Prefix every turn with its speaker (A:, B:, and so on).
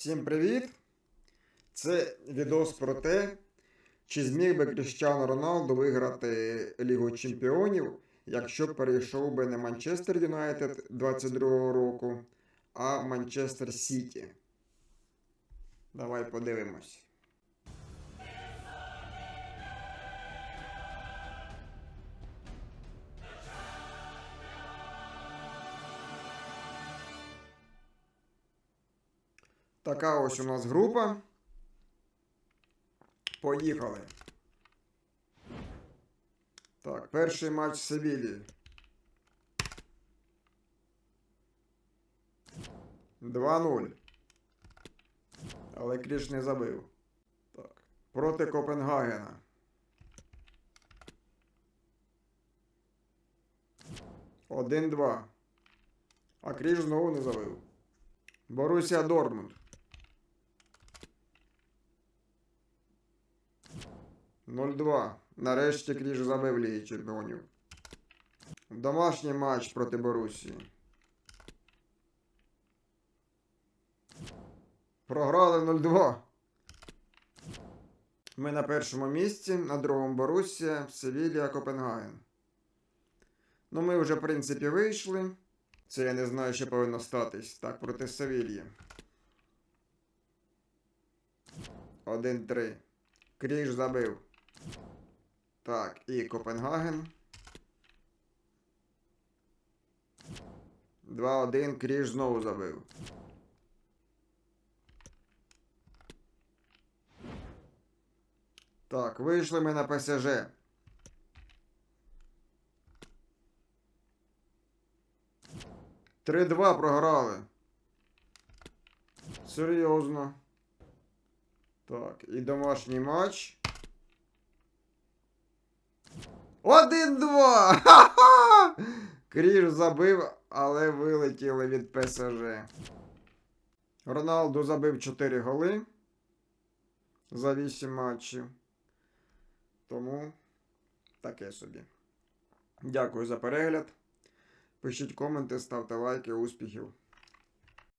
A: Всім привіт! Це відос про те, чи зміг би Кріщану Роналду виграти Лігу Чемпіонів, якщо перейшов би не Манчестер Юнайтед 22-го року, а Манчестер Сіті. Давай подивимось. Така ось у нас група. Поїхали. Так, перший матч Севілії. 2-0. Але Кріш не забив. Так. Проти Копенгагена. Один-два. А Кріш знову не забив. Борусія Дортмунд. 0-2. Нарешті Кріш забив Ліги Чемпіонів. Домашній матч проти Борусії. Програли 0-2. Ми на першому місці, на другому Борусія, Севілія, Копенгаген. Ну, ми вже, в принципі, вийшли. Це я не знаю, що повинно статись. Так, проти Севільї. 1-3. Кріш забив. Так, і Копенгаген. 2-1. Кріш знову забив. Так, вийшли ми на ПСЖ. Три-два програли. Серйозно. Так, і домашній матч. Один-два! Ха-ха! Кріш забив, але вилетіли від ПСЖ. Роналду забив 4 голи за 8 матчів. Тому таке собі. Дякую за перегляд. Пишіть коменти, ставте лайки, успіхів.